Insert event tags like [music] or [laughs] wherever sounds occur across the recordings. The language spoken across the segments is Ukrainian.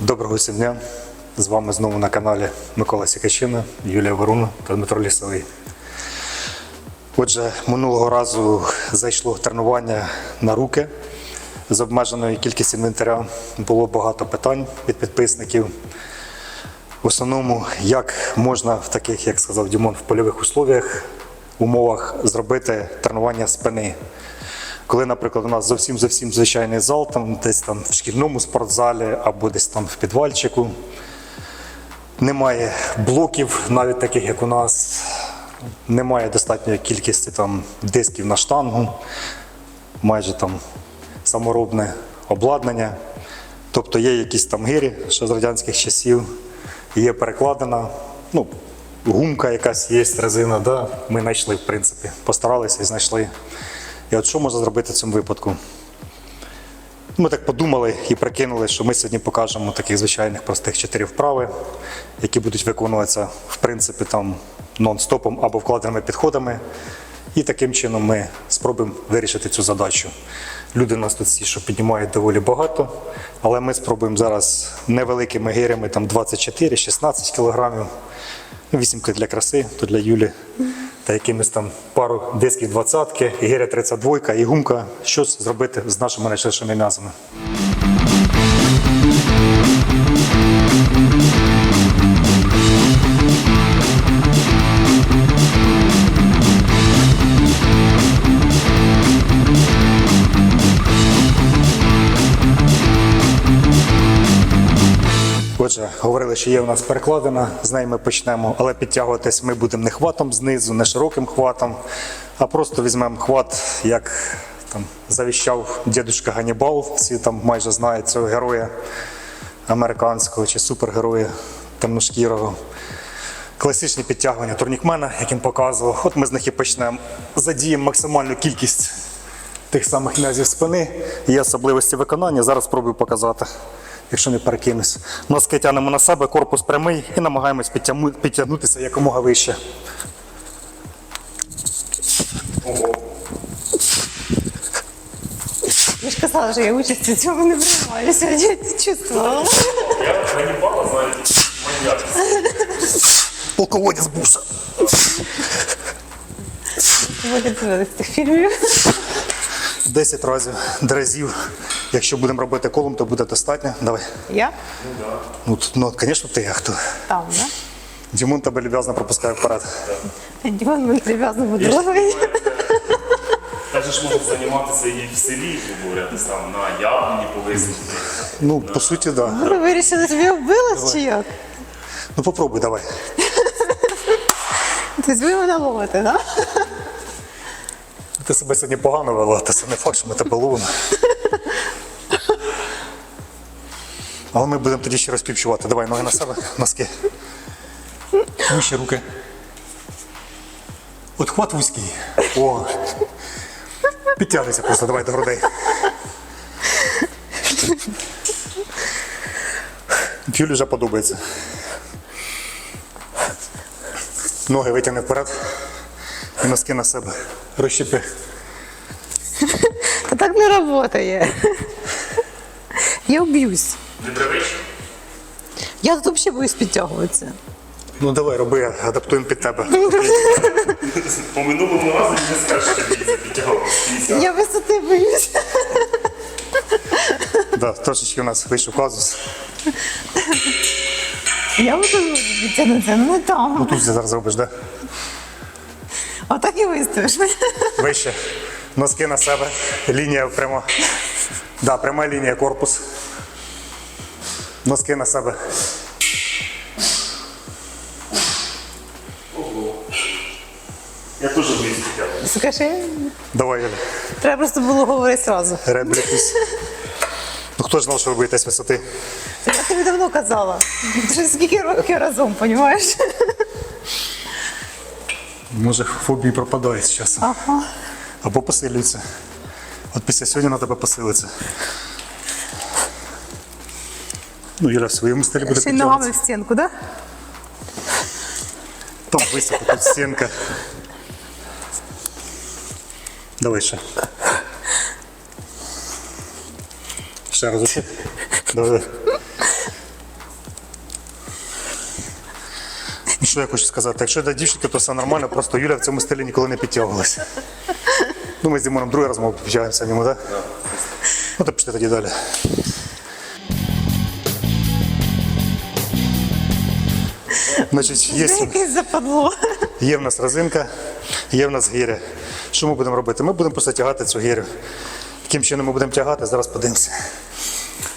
Доброго дня. З вами знову на каналі Микола Сікачина, Юлія Воруна та Дмитро Лісовий. Отже, минулого разу зайшло тренування на руки з обмеженою кількістю інвентаря. Було багато питань від підписників. В основному, як можна в таких, як сказав Дімон, в польових условіях, умовах зробити тренування спини. Коли, наприклад, у нас зовсім зовсім звичайний зал, там десь там в шкільному спортзалі або десь там в підвальчику, немає блоків, навіть таких, як у нас, немає достатньої кількості там дисків на штангу, майже там саморобне обладнання. Тобто є якісь там гирі, що з радянських часів, є перекладена, ну, гумка якась є, резина, да? ми знайшли, в принципі, постаралися і знайшли. І от що можна зробити в цьому випадку? Ми так подумали і прикинули, що ми сьогодні покажемо таких звичайних простих чотири вправи, які будуть виконуватися в принципі там нон-стопом або вкладеними підходами. І таким чином ми спробуємо вирішити цю задачу. Люди нас тут всі, піднімають доволі багато, але ми спробуємо зараз невеликими гирями там 24-16 кілограмів. Ну, Вісімки для краси, то для Юлі. Та якимись там пару дисків двадцятки, гиря 32 і гумка. Щось зробити з нашими найширшими м'язами. Отже, говорили, що є у нас перекладина, з неї ми почнемо, але підтягуватись ми будемо не хватом знизу, не широким хватом, а просто візьмемо хват, як там завіщав дідушка Ганібал. Всі там майже знають цього героя американського чи супергероя темношкірого. Класичні підтягування турнікмена, як він показував. От ми з них і почнемо. Задіємо максимальну кількість тих самих м'язів спини. Є особливості виконання. Зараз спробую показати, якщо не перекинусь. Носки тягнемо на себе, корпус прямий і намагаємось підтягну- підтягнутися якомога вище. Я ж казала, що я участь у цьому не приймаю. Сьогодні я це чувствувала. Я знаю тільки маньяк. Полководець буша. Буде дивитися цих фільмів. 10 разів, разів. Якщо будемо робити колом, то буде достатньо. Давай. Я? Ну, тут, ну, звісно, ти, а хто? Там, да? Дімон тебе люб'язно пропускає вперед. Дімон мене прив'язано буде ловити. Так ж можна займатися і в селі, десь там на яблуні повиснути. Ну, по суті, так. Да. Ви вирішили собі вбилась чи як? Ну попробуй, давай. Тобто ви мене ловите, да? Ти себе сьогодні погано вела, та це не факт, що ми тебе ловимо. Але ми будемо тоді ще раз співчувати. Давай ноги на себе, носки. Вище руки. От хват вузький. О. Підтягнися просто, давай до грудей. Юлі вже подобається. Ноги витягни вперед. І носки на себе. Розщепи. Та так не працює. Я вб'юсь. Непривично. Я тут взагалі боюсь підтягуватися. Ну давай, роби, адаптуємо під тебе. По минулому разу не скажеш, що ти підтягував. Я висоти боюсь. Да, трошечки у нас вийшов казус. Я буду підтягнутися, ну не Ну там. тут зараз робиш, да? Отак і виставиш. Вище. Носки на себе. Лінія прямо. Да, пряма лінія корпус. Носки на себе. Я теж підтягувати. Скажи, Давай, Юля. треба просто було говорити одразу. Реабілітуйся. Ну хто ж знав, що ви боїтесь висоти? Я тобі давно казала. Ти ж скільки років разом, розумієш? Може, фобії пропадають з часом. Ага. Або посилюються. От після сьогодні на тебе посилиться. Ну, Юля в своєму стилі буде Ще й ногами в стінку, так? Там високо, тут стінка. Давай ще. Ще раз. Давай. Ну, Що я хочу сказати? Якщо для дівчинки, то все нормально, просто Юля в цьому стилі ніколи не підтягувалася. Ну, ми з Дімоном другий раз, мабуть, підтягуємося в ньому, так? Ну, то пішли тоді далі. Значить, є, якесь западло. є в нас резинка, є в нас гиря. Що ми будемо робити? Ми будемо просто тягати цю гирю. Яким чином ми будемо тягати, зараз подивимося.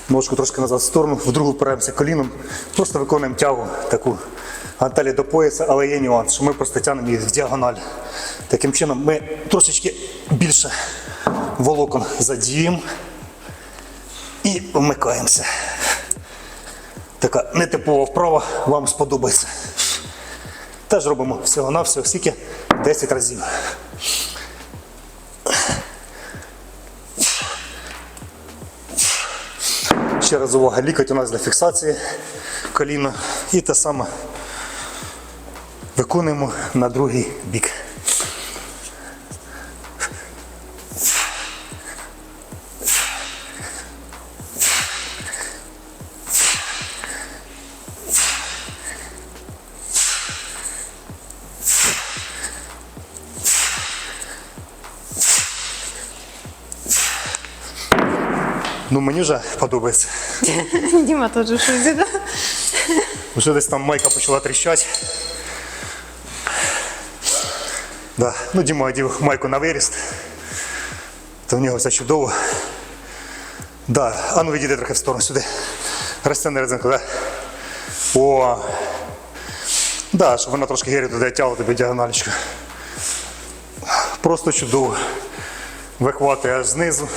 Ножку трошки назад в сторону, в другу впираємося коліном, просто виконуємо тягу таку гантелі до пояса, але є нюанс, що ми просто тягнемо їх в діагональ. Таким чином ми трошечки більше волокон задіємо і вмикаємося. Така нетипова вправа, вам сподобається. Теж робимо всього-навсього, скільки 10 разів. Ще раз увага, лікоть у нас для фіксації коліна. І те саме виконуємо на другий бік. Ну мені вже подобається. [laughs] Діма теж щось. да? Вже десь там майка почала тріщати. Да. Ну, Діма одів майку на виріст. То в нього все чудово. Да. А ну відійди трохи в сторону сюди. Розтягни резинку, да? О. Да, щоб вона трошки гірі туди тягла тобі діагоналічку. Просто чудово. Вихватує аж знизу.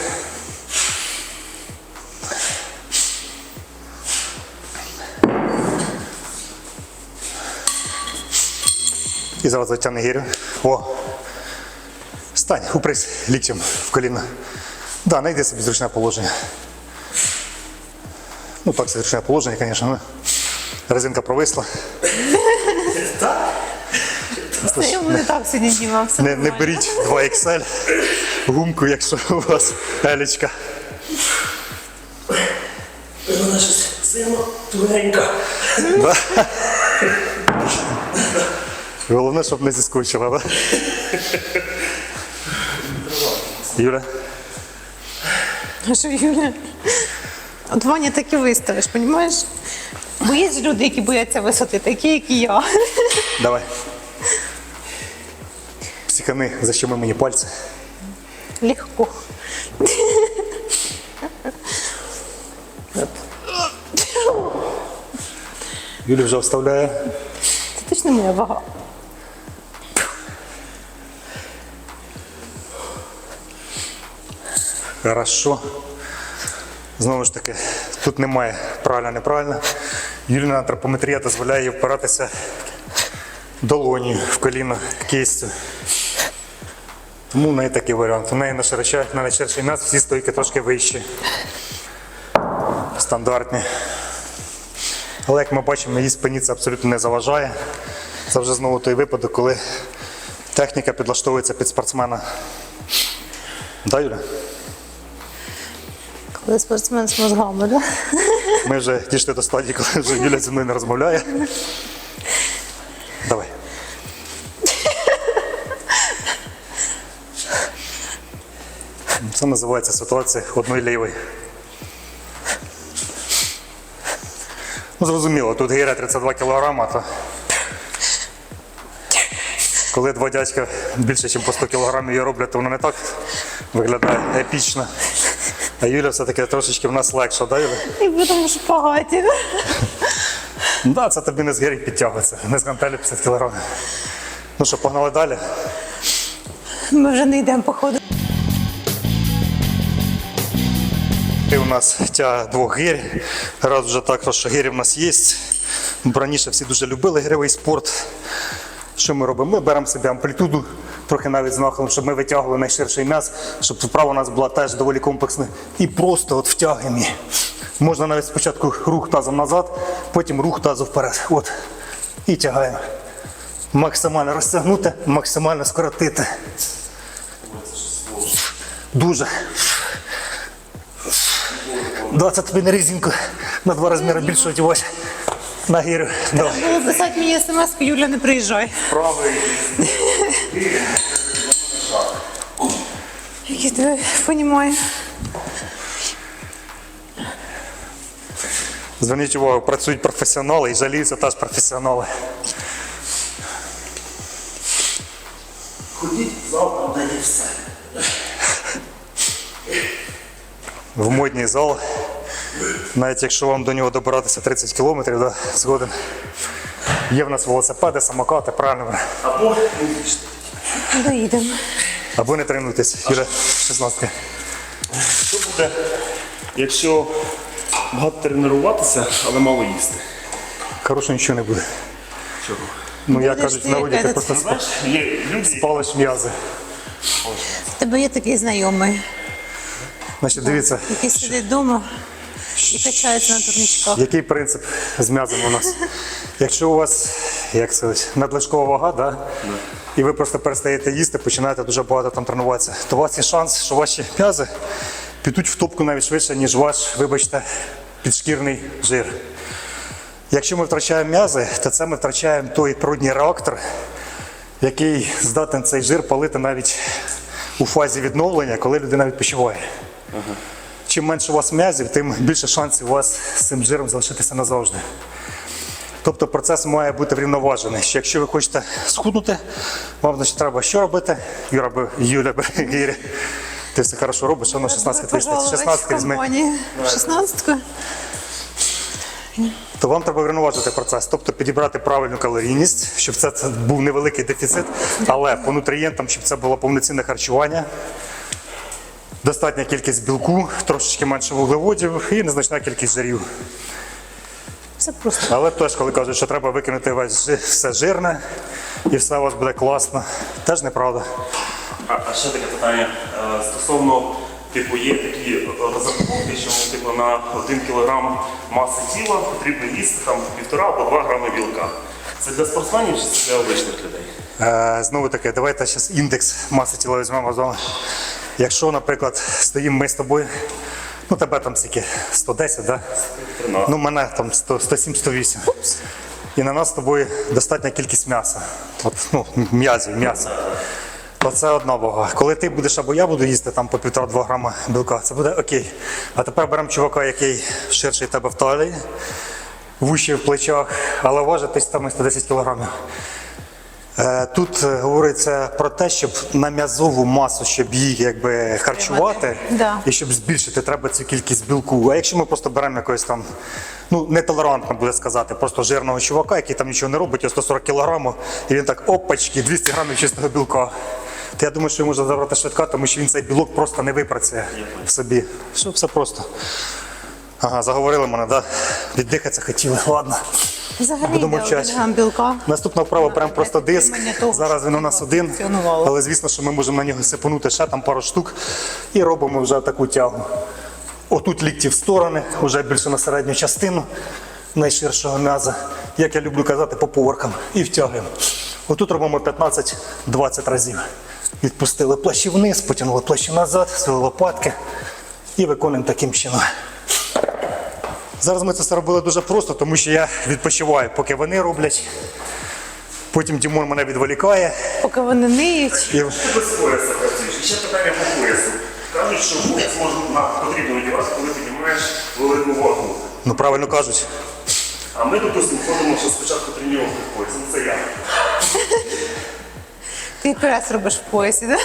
І зараз затягне гірю. О. Стань, упрись ліктем в коліно. Да, знайди собі зручне положення. Ну так, це зручне положення, звісно. Резинка провисла. Не так сьогодні, Діма. Все Не, не беріть 2 XL гумку, якщо у вас елічка. Вона щось сильно тугенька. Головне, щоб не зіскучила? Юля? А що, Юля? От Ваня так і виставиш, розумієш? Бо є ж люди, які бояться висоти, такі, як і я. Давай. Психани, защеми мені пальці. Легко. Юля вже вставляє. Це точно моя вага. Хорошо. Знову ж таки, тут немає правильно неправильно. Юліна антропометрія дозволяє їй впиратися долонію в коліно кистю. Тому в неї такий варіант. У неї на широча, на найширший м'яз всі стойки трошки вищі. Стандартні. Але як ми бачимо, її спині це абсолютно не заважає. Це вже знову той випадок, коли техніка підлаштовується під спортсмена. Да, Юля? Коли спортсмен з мозгами, да? Ми вже дійшли до стадії, коли вже Юля зі мною не розмовляє. Давай. Це називається ситуація одної лівої. Ну, зрозуміло, тут гіра 32 кілограма, то коли два дядька більше, ніж по 100 кілограмів її роблять, то воно не так виглядає епічно. А Юля все-таки трошечки в нас легша, да, Юля? І будемо шпагаті. Ну Да, це тобі не з гирі підтягується, не з гантелі 50 кг. Ну що, погнали далі? Ми вже не йдемо по ходу. І у нас тяга двох гир. Раз вже так, що гирі в нас є. Бо Раніше всі дуже любили гиревий спорт. Що ми робимо? Ми беремо собі амплітуду, трохи навіть з нахилом, щоб ми витягували найширший м'яз, щоб вправа у нас була теж доволі комплексна. І просто от втягуємо. Можна навіть спочатку рух тазом назад, потім рух тазу вперед. От. І тягаємо. Максимально розтягнути, максимально скоротити. Дуже. 20 тобі на резинку на два розміри більше одівати. На гірю. Давай. Було писати мені смс, Юля, не приїжджай. Правий [laughs] Як я тебе розумію. Зверніть увагу, працюють професіонали і жаліються теж професіонали. Ходіть, завтра дає все. В модній зал. Навіть якщо вам до нього добиратися 30 кілометрів, да, згоден. Є в нас велосипеди, самокати, правильно. або не. Доїдемо. Або не тренуйтесь. Юля, 16. Що буде, якщо багато тренуватися, але мало їсти? Хорошого нічого не буде. Чого? Ну, я кажуть, ти в народі ти просто Знаєш, є люди, спалиш м'язи. В тебе є такий знайомий, Значить, дивіться, який сидить вдома качається на турнічках. який принцип з м'язом у нас. Якщо у вас, як сказати, надлишкова вага, да? і ви просто перестаєте їсти, починаєте дуже багато там тренуватися, то у вас є шанс, що ваші м'язи підуть в топку навіть швидше, ніж ваш, вибачте, підшкірний жир. Якщо ми втрачаємо м'язи, то це ми втрачаємо той природній реактор, який здатен цей жир палити навіть у фазі відновлення, коли людина відпочиває. Чим менше у вас м'язів, тим більше шансів у вас з цим жиром залишитися назавжди. Тобто процес має бути врівноважений. Що якщо ви хочете схуднути, вам значить треба що робити? Юра, Юля, [laughs] би- ти все хорошо робиш, воно 16 30, 16 в візьми. компанії. 16 То вам треба врівноважити процес, тобто підібрати правильну калорійність, щоб це був невеликий дефіцит, але по нутрієнтам, щоб це було повноцінне харчування. Достатня кількість білку, трошечки менше вуглеводів і незначна кількість жирів. Все просто. Але теж, коли кажуть, що треба викинути весь жи- все жирне і все у вас буде класно, теж неправда. А, а ще таке питання е, стосовно, типу, є такі розрахунки, що типу, на 1 кілограм маси тіла потрібно їсти там півтора або 2 грами білка. Це для спортсменів чи це для обичних людей? Е, знову таки, давайте зараз індекс маси тіла візьмемо з вами. Якщо, наприклад, стоїмо ми з тобою, ну тебе там скільки, 110, да? Ну, мене там 107-108. І на нас з тобою достатня кількість м'яса. От, ну, м'язів, м'яса. То це одна вага. Коли ти будеш або я буду їсти там по 1,5-2 грама білка, це буде окей. А тепер беремо чувака, який ширший тебе в талії, вущий в плечах, але важить десь там і 110 кілограмів. Е, Тут е, говориться про те, щоб на м'язову масу, щоб її якби харчувати, Да. і щоб збільшити, треба цю кількість білку. А якщо ми просто беремо якогось там, ну нетолерантно буде сказати, просто жирного чувака, який там нічого не робить, його 140 кілограмів, і він так опачки, 200 грамів чистого білка. То я думаю, що йому можна забрати швидка, тому що він цей білок просто не випрацює в собі. Що все просто. Ага, заговорили мене, да? Віддихатися хотіли. [laughs] Ладно. Взагалі Буду мовчати. білка. Наступна вправа беремо просто диск. того, Зараз він у нас один, але звісно, що ми можемо на нього сипанути ще там пару штук і робимо вже таку тягу. Отут лікті в сторони, вже більше на середню частину найширшого м'яза, як я люблю казати, по поверхам. І втягуємо. Отут робимо 15-20 разів. Відпустили плащі вниз, потягнули плащі назад, свої лопатки і виконуємо таким чином. Зараз ми це все робили дуже просто, тому що я відпочиваю, поки вони роблять. Потім Дімон мене відволікає. Поки вони ниють. І Ти без пояса працюєш. І ще питання по поясу. Кажуть, що пояс можна потрібно одягати, коли піднімаєш велику вагу. ну правильно кажуть. А ми, допустимо, ходимо, що спочатку тренуємо в пояс. Ну це я. Ти прес робиш в поясі, так?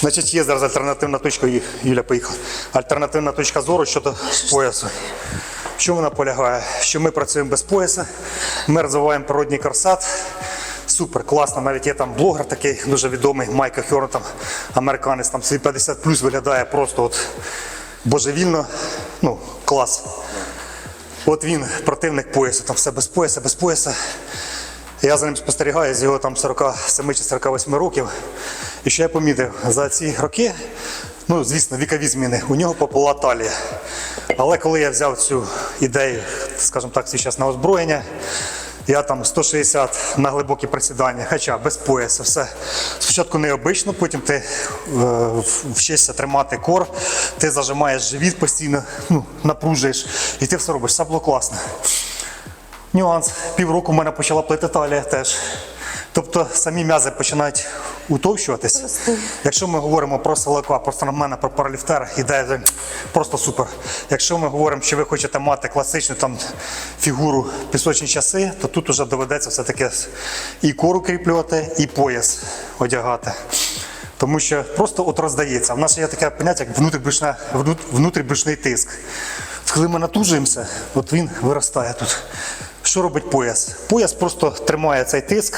Значить, є зараз альтернативна точка, Юля поїхала. Альтернативна точка зору щодо поясу. В чому вона полягає? Що ми працюємо без пояса, ми розвиваємо природній корсат. Супер, класно. Навіть є там блогер такий дуже відомий, Майка Хьорн, там, американець, там свій 50 плюс виглядає просто от божевільно. Ну, клас. От він, противник поясу, там все без пояса, без пояса. Я за ним спостерігаю з його там 47 чи 48 років. І що я помітив, за ці роки, ну звісно, вікові зміни, у нього попала талія. Але коли я взяв цю ідею, скажімо так, час на озброєння, Я там 160 на глибокі присідання, хоча без пояса. Все спочатку необично, потім ти е, вчишся тримати кор, ти зажимаєш живіт постійно, ну, напружуєш, і ти все робиш. Все було класно. Нюанс. Півроку в мене почала плити талія теж. Тобто самі м'язи починають утовщуватись. Якщо ми говоримо про силака, просто на мене про параліфтер, ідея просто супер. Якщо ми говоримо, що ви хочете мати класичну там фігуру пісочні часи, то тут вже доведеться все-таки і кору кріплювати, і пояс одягати. Тому що просто от роздається. В нас є таке поняття, як внутрібрюшний тиск. Коли ми натужуємося, от він виростає тут. Що робить пояс? Пояс просто тримає цей тиск,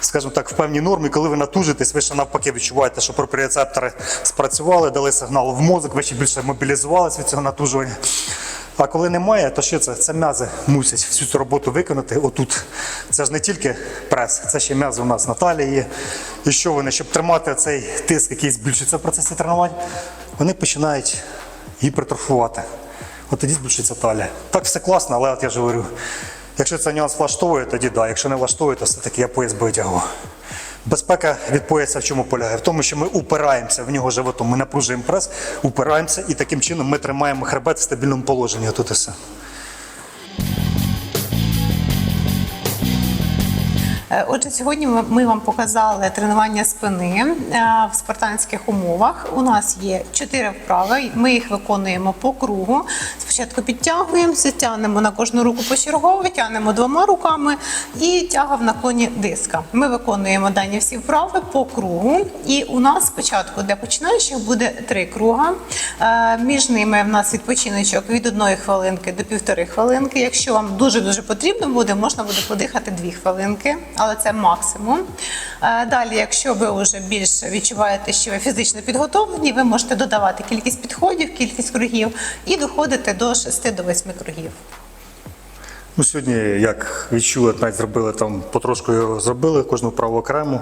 скажімо так, в певній нормі. Коли ви натужитесь, ви ще навпаки відчуваєте, що пропріоцептори спрацювали, дали сигнал в мозок, ви ще більше мобілізувалися від цього натужування. А коли немає, то що це? Це м'язи мусять всю цю роботу виконати отут. Це ж не тільки прес, це ще м'язи у нас на талії. І що вони, щоб тримати цей тиск, який збільшується в процесі тренувань, вони починають гіпертрофувати. От тоді збільшується талія. Так все класно, але от я ж говорю, якщо цей нюанс влаштовує, тоді да. Якщо не влаштовує, то все-таки я пояс витягу. Безпека від пояса в чому полягає? В тому, що ми упираємося в нього животом, ми напружуємо прес, упираємося і таким чином ми тримаємо хребет в стабільному положенні. Тут і все. Отже, сьогодні ми- ми вам показали тренування спини е, в спартанських умовах. У нас є чотири вправи. Ми їх виконуємо по кругу. Спочатку підтягуємося, тягнемо на кожну руку почергово, тягнемо двома руками і тяга в наклоні диска. Ми виконуємо дані всі вправи по кругу. І у нас спочатку для починаючих буде три круга. Е, Між ними в нас відпочиночок від одної хвилинки до півтори хвилинки. Якщо вам дуже дуже потрібно буде, можна буде подихати дві хвилинки, але це максимум. Е, Далі, якщо ви вже більш відчуваєте, що ви фізично підготовлені, ви можете додавати кількість підходів, кількість кругів і доходити до 6 до 8 кругів. Ну, сьогодні, як відчули, навіть зробили там потрошку його зробили, кожну вправу окремо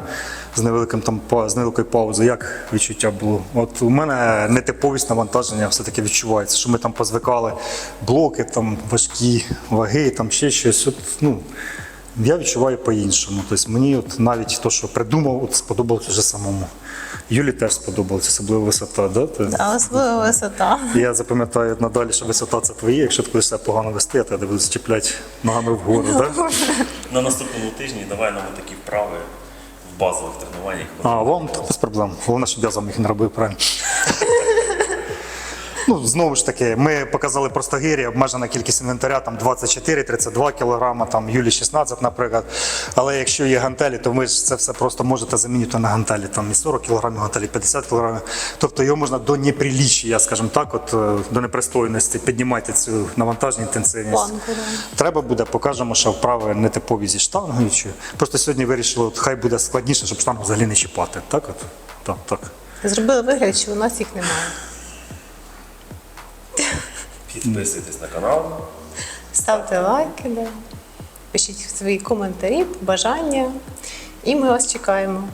з невеликим там з невеликою паузою. Як відчуття було? От у мене нетиповість навантаження все-таки відчувається, що ми там позвикали блоки, там важкі ваги, там ще щось. От, ну, я відчуваю по-іншому. Тобто мені от навіть те, що придумав, от сподобалося вже самому. Юлі теж сподобалося, особливо висота. Да? Ти- А особливо висота. я запам'ятаю надалі, що висота це твоє. Якщо ти будеш себе погано вести, я тебе буду зчіпляти ногами вгору. Да? На наступному тижні давай нам такі вправи в базових тренуваннях. А вам то без проблем. Головне, щоб я з вами їх не робив правильно. Ну, знову ж таки, ми показали просто гирі, обмежена кількість інвентаря, там 24-32 кілограма, там Юлі 16, наприклад. Але якщо є гантелі, то ви ж це все просто можете замінити на гантелі. Там і 40 кілограмів гантелі, 50 кілограмів. Тобто його можна до неприліччя, скажімо так, от е, до непристойності піднімати цю навантажну інтенсивність. Треба буде, покажемо, що вправи не типові зі штангою. Чи... Просто сьогодні вирішили, от хай буде складніше, щоб штангу взагалі не чіпати. Так, от? Так, так. Зробили вигляд, що у нас їх немає. Підписуйтесь на канал. Ставте лайки, пишіть свої коментарі, побажання, і ми вас чекаємо.